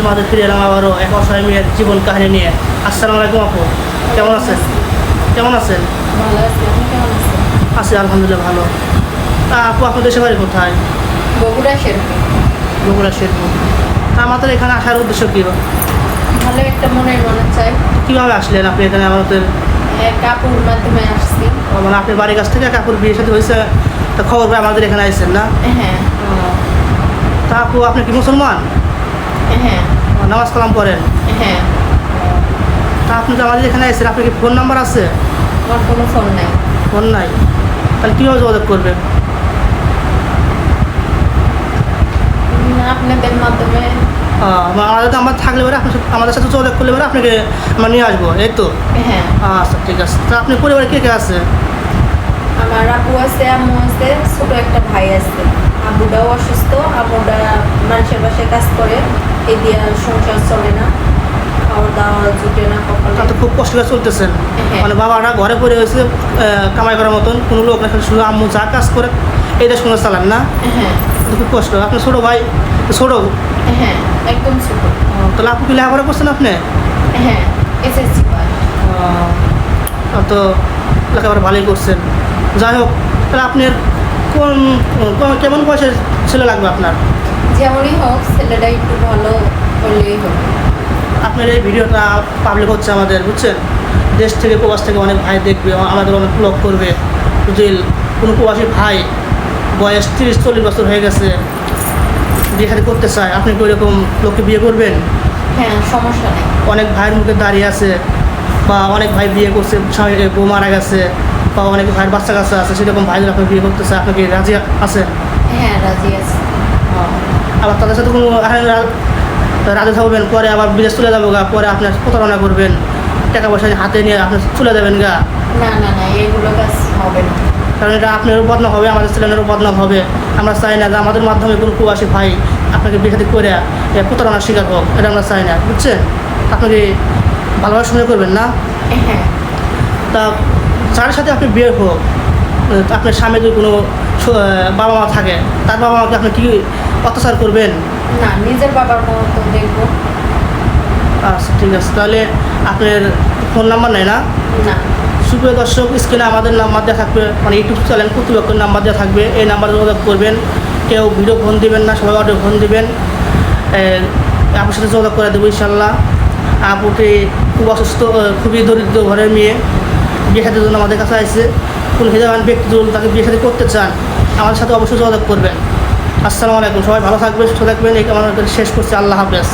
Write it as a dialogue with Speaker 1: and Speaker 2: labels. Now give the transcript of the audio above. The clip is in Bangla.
Speaker 1: আপনাদের মাঝে ফিরে এলাম আবারও এক অসহায় মেয়ের জীবন কাহিনী নিয়ে। আসসালামু আলাইকুম আপু কেমন আছেন? কেমন আছেন?
Speaker 2: আছি
Speaker 1: আলহামদুলিল্লাহ ভালো। তা আপু আপনার দেশে বাড়ি কোথায়?
Speaker 2: বগুড়া শেরপুর।
Speaker 1: বগুড়া শেরপুর। তা আমাদের এখানে আসার উদ্দেশ্য কী?
Speaker 2: ভালো একটা মনের মনে চাই।
Speaker 1: কীভাবে আসলেন আপনি এখানে আমাদের?
Speaker 2: কাপড় মাধ্যমে আসছি।
Speaker 1: মানে আপনার বাড়ির কাছ থেকে কাকুর বিয়ের সাথে হয়েছে তা খবর পেয়ে আমাদের এখানে আসছেন না?
Speaker 2: হ্যাঁ।
Speaker 1: তা আপু আপনি কি মুসলমান?
Speaker 2: হ্যাঁ।
Speaker 1: নামাজ কালাম করেন
Speaker 2: হ্যাঁ।
Speaker 1: তা আপনি তো আমাদের এখানে আসছেন আপনার কি ফোন নাম্বার আছে?
Speaker 2: আমার কোনো ফোন নাই।
Speaker 1: ফোন নাই। তাহলে কীভাবে যোগাযোগ করবেন?
Speaker 2: আপনাদের মাধ্যমে।
Speaker 1: আমাদের আমার থাকলে পরে আপনার সাথে- আমাদের সাথে যোগাযোগ করলে পরে আপনাকে আমরা নিয়ে আসব এই তো?
Speaker 2: হ্যাঁ।
Speaker 1: আচ্ছা ঠিক আছে। তা আপনি পরিবারে কে কে আছে?
Speaker 2: আমার আপু আছে আম্মু আছে ছোট একটা ভাই আছে। আবুটাও অসুস্থ আবুটা মানুষের বাসায় কাজ করে। এই দিয়ে সংসার চলে না খাওয়া দাওয়া জুটে না
Speaker 1: তা তো খুব কষ্ট করে চলতেছেন। মানে বাবারা ঘরে পড়ে হয়েছে কামাই করার মতন কোনো লোক না শুধু আম্মু যা কাজ করে এইটা শুনে চালান না।
Speaker 2: হ্যাঁ
Speaker 1: খুব কষ্ট। আপনার ছোটো ভাই ছোটো
Speaker 2: হ্যাঁ একদম ছোট।
Speaker 1: তাহলে আপু কি লেখাপড়া করছেন আপনি?
Speaker 2: হ্যাঁ এসএসসি পাস
Speaker 1: আহ, তো লেখাপড়া ভালোই করছেন। যাই হোক তাহলে আপনার কোন কোন- কেমন বয়সের ছেলে লাগবে আপনার?
Speaker 2: যেমনই হোক ছেলেটা একটু ভালো হলেই হবে
Speaker 1: আপনার এই ভিডিওটা পাবলিক হচ্ছে আমাদের বুঝছেন? দেশ থেকে প্রবাস থেকে অনেক ভাই দেখবে আমাদের অনেক ব্লগ করবে। যদি কোনো প্রবাসী ভাই বয়স তিরিশ চল্লিশ বছর হয়ে গেছে বিয়ে শাদী করতে চায় আপনি কি ওইরকম লোককে বিয়ে করবেন?
Speaker 2: হ্যাঁ সমস্যা নেই।
Speaker 1: অনেক ভাইয়ের মুখে দাঁড়িয়ে আছে বা অনেক ভাই বিয়ে করছে বউ মারা গেছে বা অনেক ভাইয়ের বাচ্চা কাচ্চা আছে সেরকম ভাইদের আপনি বিয়ে করতে চায় আপনাকে রাজি আছেন?
Speaker 2: হ্যাঁ রাজি আছে।
Speaker 1: আবার তাদের সাথে কোনো আহ, রা- থাকবেন পরে আবার বিদেশ চলে যাব গা পরে আপনার প্রতারণা করবেন। টাকা পয়সা হাতে নিয়ে আপনি চলে যাবেন গা।
Speaker 2: না না না এগুলো কাজ হবে না।
Speaker 1: কারণ এটা আপনারও বদনাম হবে আমাদের ছেলেমেয়েরও বদনাম হবে। আমরা চাই না যে আমাদের মাধ্যমে কোনো প্রবাসী ভাই আপনাকে বিয়ে করে এ, প্রতারণার শিকার হোক এটা আমরা চাই না বুঝছেন? আপনাকে ভালোভাবে শুনে করবেন না?
Speaker 2: হ্যাঁ।
Speaker 1: তা যার সাথে আপনি বিয়ে হোক আপনার স্বামী যদি কোনো বাবা মা থাকে তার বাবা মাকে আপনি কি অত্যাচার করবেন?
Speaker 2: না নিজের বাবার মতো দেখব।
Speaker 1: আচ্ছা ঠিক আছে তাহলে আপনার ফোন নাম্বার নেই না?
Speaker 2: না।
Speaker 1: সুপ্রিয় দর্শক স্ক্রিনে আমাদের নাম্বার দেওয়া থাকবে মানে ইউটিউব চ্যানেল কর্তৃপক্ষের নাম্বার দেওয়া থাকবে এই নাম্বারে যোগাযোগ করবেন। কেউ ভিডিও ফোন দিবেন না সবাই অডিও ফোন দিবেন। আপনার সাথে যোগাযোগ করে দেবো ইনশাল্লাহ আপুকে খুব অসুস্থ খুবই দরিদ্র ঘরের মেয়ে বিয়ে সাথে জন্য আমাদের কাছে আসছে। কোনো হৃদয়বান ব্যক্তি তাকে বিয়ে সাথে করতে চান আমাদের সাথে অবশ্যই যোগাযোগ করবেন। আসসালামু আলাইকুম, সবাই ভালো থাকবেন, সুস্থ থাকবেন। এই আমার শেষ করছি। আল্লাহ হাফেজ।